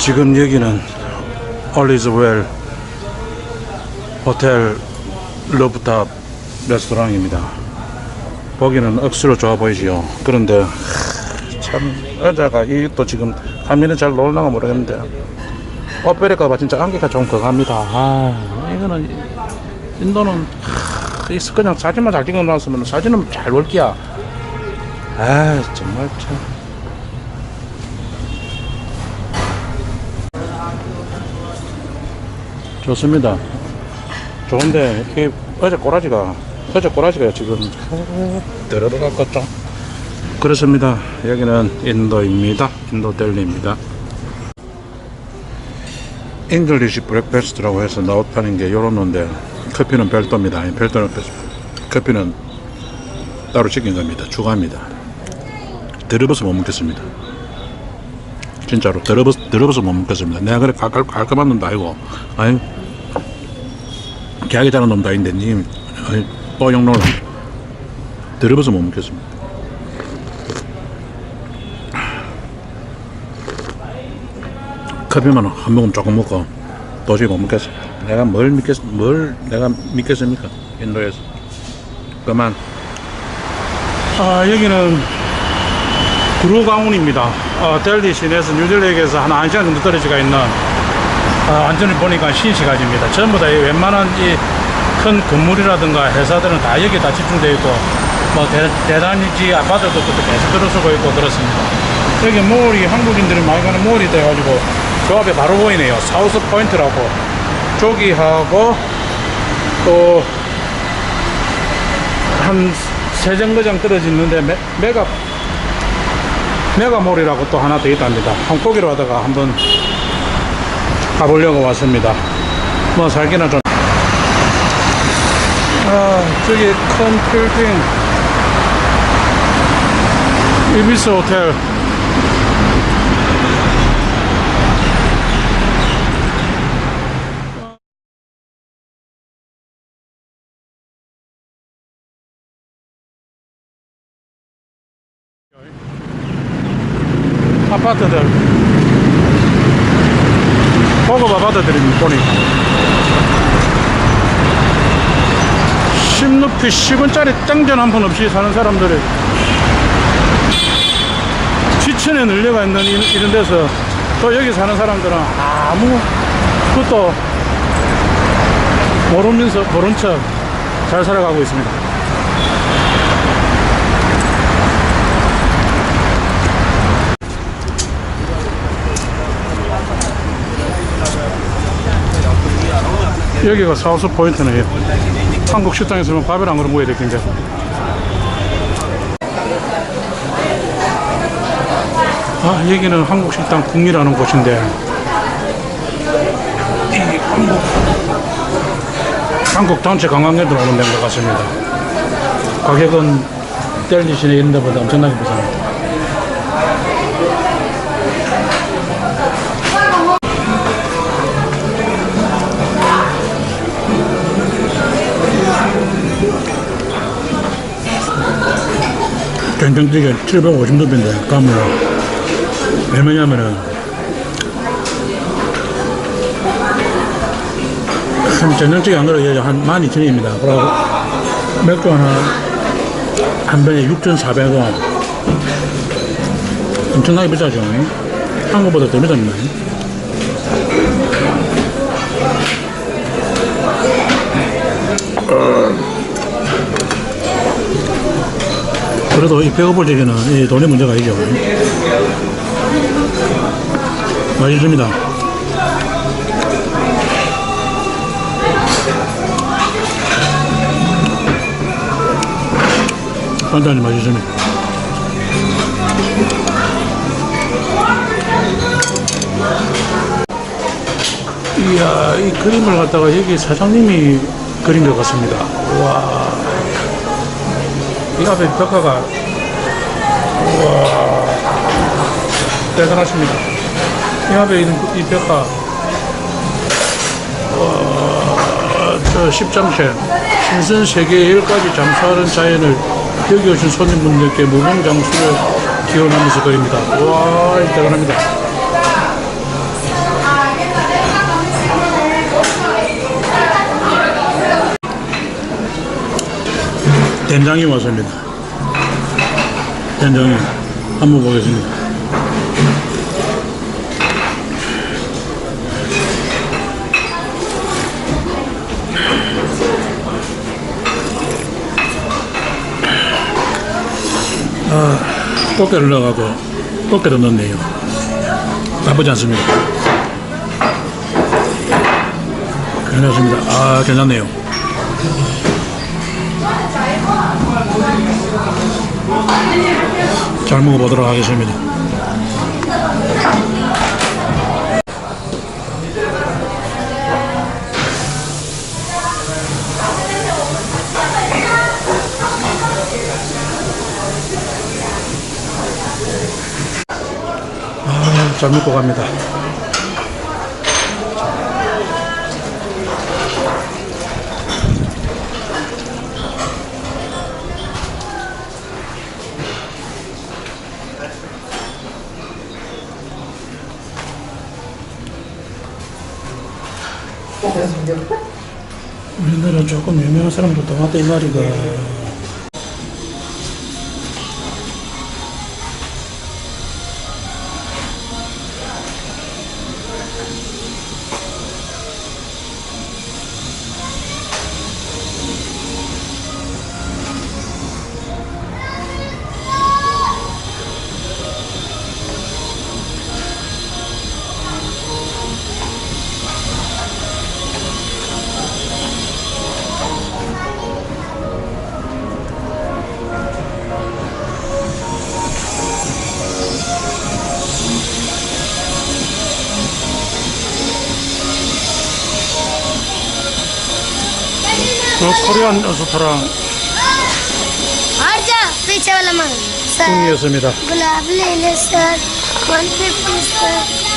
지금 여기는 올리즈웰 호텔 러브탑 레스토랑입니다. 보기는 억수로 좋아 보이지요. 그런데 하, 참 여자가 이 또 지금 가면은 잘 놀라가 모르겠는데 오페레가봐 진짜 안개가 좀 그갑니다. 아 이거는 인도는 하, 이 그냥 사진만 잘 찍어놨으면 사진은 잘 올기야. 아 정말 참. 좋습니다. 좋은데 이게 어제 꼬라지가 어제 꼬라지가 지금 들어갔겠죠. 그렇습니다. 여기는 인도입니다. 인도 델리입니다. 잉글리시 브렉패스트라고 해서 나웃 파는 게 요런 건데 커피는 별도입니다. 이 별도는 커피는 따로 시킨 겁니다. 추가합니다. 들어봐서 못 먹겠습니다. 진짜로 들어봐, 들어봐서 못 먹겠습니다. 내가 그래 깔, 깔, 깔끔한 놈도 아니고 아니 계약이 잘한 놈도 아닌데 님 아니, 뽀용 놀라 들어봐서 못 먹겠습니다. 커피만 한 모금 조금 먹고 도저히 못 먹겠어. 내가 뭘 믿겠, 뭘 내가 믿겠습니까? 인도에서. 그만. 아, 여기는 구루강운입니다. 어, 델리 시내에서 뉴델리에서 한 1시간 정도 떨어지가 있는 어, 완전히 보니까 신시가지입니다. 전부 다 이 웬만한 이 큰 건물이라든가 회사들은 다 여기 다 집중되어 있고 뭐 대, 대단지 아파트도 계속 들어서고 있고 그렇습니다. 여기 몰이 한국인들이 많이 가는 몰이 돼가지고 저 앞에 바로 보이네요. 사우스 포인트라고 저기하고 또 한 세 정거장 떨어지는데 메, 메가 메가몰이라고 또 하나 더 있답니다. 한 거기로 하다가 한번 가보려고 왔습니다. 뭐 살기는 좀. 아, 저기 큰 빌딩. 이비스 호텔. 아파트들. 고급 아파트들입니다, 보니까. 10루피 10원짜리 땡전 한 푼 없이 사는 사람들이 지천에 늘려가 있는 이- 이런 데서 또 여기 사는 사람들은 아무 그것도 모르면서 모른 척 잘 살아가고 있습니다. 여기가 사우스 포인트네요. 한국 식당에서는 그러 먹어야 될 텐데. 아, 여기는 한국 식당 국이라는 곳인데. 이 한국, 한국 단체 관광객들 오는 데인 것 같습니다. 가격은 델리 시내 이런 데보다 엄청나게 비쌉니다. 된장찌개 750루피인데 가면 얼마냐면은 한 된장찌개 안 그래도 한 12,000원입니다. 그리고 맥주 하나 한 병에 6,400원 엄청나게 비싸죠. 한국보다 더 비쌉니다. 그래도 이 배고플 적에는 이 돈의 문제가 아니죠. 맛있습니다. 간단히 맛있습니다. 이야, 이 그림을 갖다가 여기 사장님이 그린 것 같습니다. 와. 이 앞에 벽화가 우와 대단하십니다. 이 앞에 있는 이 벽화 와저 10장체 신선 세계 1까지 잠수하는 자연을 여기 오신 손님분들께 무궁장수를 기원하면서 그립니다. 와 대단합니다. 된장이 왔습니다. 된장이 한번 보겠습니다. 아, 꽃게를 넣어가고 꽃게를 넣네요. 나쁘지 않습니다. 괜찮습니다. 아, 괜찮네요. 잘 먹어보도록 하겠습니다. 아, 잘 먹고 갑니다. 우리나라 조금 유명한 사람들도 왔다 이 말이가. 그 코리안 어스트랑 أرجع في جولة من سر 뚱이었습니다. بلا بليل سر والبيبي سر